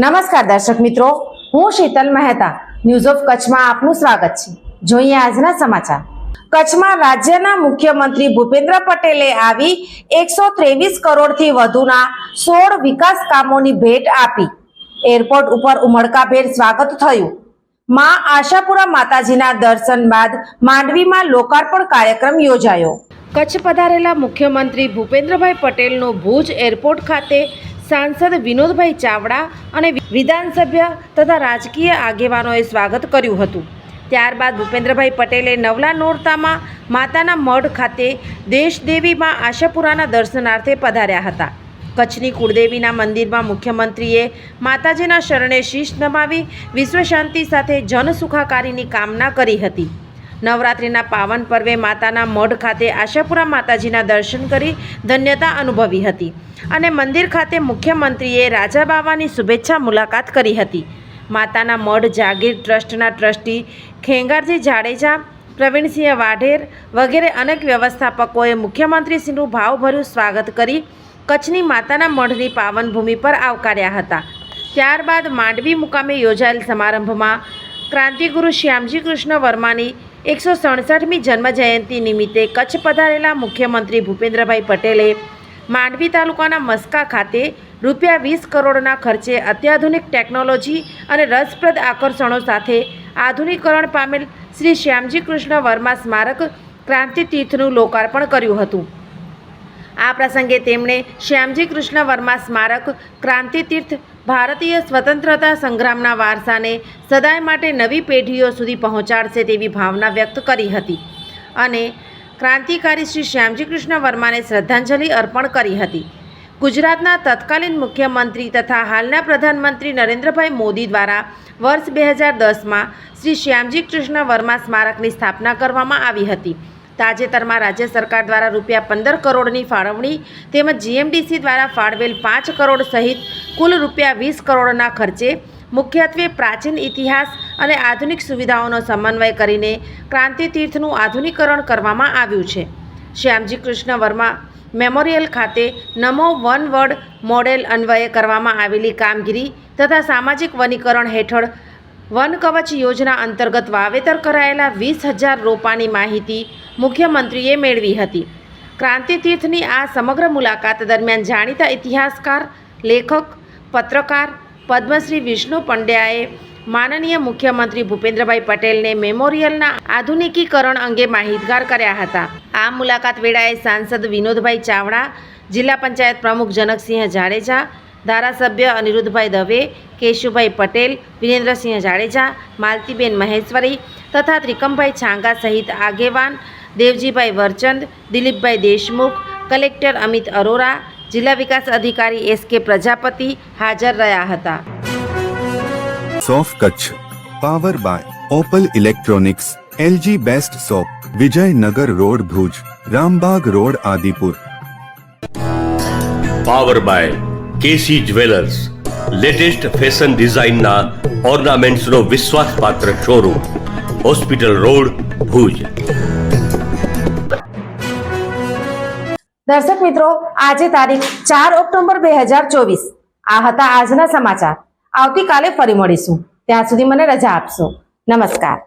નમસ્કાર દર્શક મિત્રો, હું શીતલ મહેતા. ન્યૂઝ ઓફ કચ્છમાં આપનું સ્વાગત છે. જોઈએ આજના સમાચાર. કચ્છમાં રાજ્યના મુખ્યમંત્રી ભૂપેન્દ્ર પટેલે આવી એકસો ત્રેવીસ કરોડથી વધુના સોળ વિકાસ કામોની ભેટ આપી. એરપોર્ટ ઉપર ઉમળકાભેર સ્વાગત થયું. માં આશાપુરા માતાજીના દર્શન બાદ માંડવીમાં લોકાર્પણ કાર્યક્રમ યોજાયો. કચ્છ પધારેલા મુખ્યમંત્રી ભૂપેન્દ્રભાઈ પટેલનું ભુજ એરપોર્ટ ખાતે સાંસદ વિનોદભાઈ ચાવડા અને વિધાનસભ્ય તથા રાજકીય આગેવાનોએ સ્વાગત કર્યું હતું. ત્યારબાદ ભૂપેન્દ્રભાઈ પટેલે નવલા નોરતામાં માતાના મઢ ખાતે દેશદેવીમાં આશાપુરાના દર્શનાર્થે પધાર્યા હતા. કચ્છની કુળદેવીના મંદિરમાં મુખ્યમંત્રીએ માતાજીના શરણે શીશ નમાવી વિશ્વ શાંતિ સાથે જન સુખાકારીની કામના કરી હતી. નવરાત્રિના પાવન પર્વે માતાના મઢ ખાતે આશાપુરા માતાજીના દર્શન કરી ધન્યતા અનુભવી હતી અને મંદિર ખાતે મુખ્યમંત્રીએ રાજા બાવાની શુભેચ્છા મુલાકાત કરી હતી. માતાના મઢ જાગીર ટ્રસ્ટના ટ્રસ્ટી ખેંગારજી જાડેજા, પ્રવીણસિંહ વાઢેર વગેરે અનેક વ્યવસ્થાપકોએ મુખ્યમંત્રીશ્રીનું ભાવભર્યું સ્વાગત કરી કચ્છની માતાના મઢની પાવનભૂમિ પર આવકાર્યા હતા. ત્યારબાદ માંડવી મુકામે યોજાયેલ સમારંભમાં ક્રાંતિગુરુ શ્યામજી કૃષ્ણ વર્માની એકસો સડસઠમી જન્મજયંતિ નિમિત્તે કચ્છ પધારેલા મુખ્યમંત્રી ભૂપેન્દ્રભાઈ પટેલે માંડવી તાલુકાના મસ્કા ખાતે રૂપિયા વીસ કરોડના ખર્ચે અત્યાધુનિક ટેકનોલોજી અને રસપ્રદ આકર્ષણો સાથે આધુનિકરણ પામેલ શ્રી શ્યામજી કૃષ્ણ વર્મા સ્મારક ક્રાંતિ તીર્થનું લોકાર્પણ કર્યું હતું. આ પ્રસંગે તેમણે શ્યામજી કૃષ્ણ વર્મા સ્મારક, ક્રાંતિ તીર્થ, ભારતીય સ્વતંત્રતા સંગ્રામના વારસાને સદાય માટે નવી પેઢીઓ સુધી પહોંચાડશે તેવી ભાવના વ્યક્ત કરી હતી અને ક્રાંતિકારી શ્રી શ્યામજી કૃષ્ણ વર્માને શ્રદ્ધાંજલિ અર્પણ કરી હતી. ગુજરાતના તત્કાલીન મુખ્યમંત્રી તથા હાલના પ્રધાનમંત્રી નરેન્દ્રભાઈ મોદી દ્વારા વર્ષ બે હજાર દસમાં શ્રી શ્યામજી કૃષ્ણ વર્મા સ્મારકની સ્થાપના કરવામાં આવી હતી. તાજેતરમાં રાજ્ય સરકાર દ્વારા રૂપિયા પંદર કરોડની ફાળવણી તેમજ જીએમડીસી દ્વારા ફાળવેલ પાંચ કરોડ સહિત કુલ રૂપિયા વીસ કરોડના ખર્ચે મુખ્યત્વે પ્રાચીન ઇતિહાસ અને આધુનિક સુવિધાઓનો સમન્વય કરીને ક્રાંતિ તીર્થનું આધુનિકરણ કરવામાં આવ્યું છે. શ્યામજી કૃષ્ણ વર્મા મેમોરિયલ ખાતે નમો વન વર્ડ મોડેલ અન્વયે કરવામાં આવેલી કામગીરી તથા સામાજિક વનીકરણ હેઠળ વન કવચ યોજના અંતર્ગત વાવેતર કરાયેલા વીસ હજાર રોપાની માહિતી મુખ્યમંત્રીએ મેળવી હતી. ક્રાંતિ તીર્થની આ સમગ્ર મુલાકાત દરમિયાન જાણીતા ઇતિહાસકાર, લેખક, પત્રકાર પદ્મશ્રી વિષ્ણુ પંડ્યાએ માનનીય મુખ્યમંત્રી ભૂપેન્દ્રભાઈ પટેલને મેમોરિયલના આધુનિકીકરણ અંગે માહિતગાર કર્યા હતા. આ મુલાકાત વેળાએ સાંસદ વિનોદભાઈ ચાવડા, જિલ્લા પંચાયત પ્રમુખ જનકસિંહ જાડેજા, ધારાસભ્ય અનિરુદ્ધભાઈ દવે, કેશુભાઈ પટેલ, વિરેન્દ્રસિંહ જાડેજા, માલતીબેન મહેશ્વરી તથા ત્રિકમભાઈ છાંગા સહિત આગેવાન દેવજીભાઈ વરચંદ દિલીપભાઈ દેશમુખ કલેક્ટર અમિત અરોરા જિલ્લા વિકાસ અધિકારી એસ કે પ્રજાપતિ હાજર રહ્યા હતા. સોફ Kutch power by Opal electronics LG best shop Vijaynagar road Bhuj Rambag road Adipur. Power by KC jewellers latest fashion ડિઝાઇનના ઓર્નામેન્ટ્સનો વિશ્વાસપાત્ર શોરૂમ હોસ્પિટલ રોડ ભુજ. દર્શક મિત્રો, આજે તારીખ ચાર ઓક્ટોબર બે હજાર ચોવીસ. આ હતા આજના સમાચાર. આવતીકાલે ફરી મળીશું. ત્યાં સુધી મને રજા આપશો. નમસ્કાર.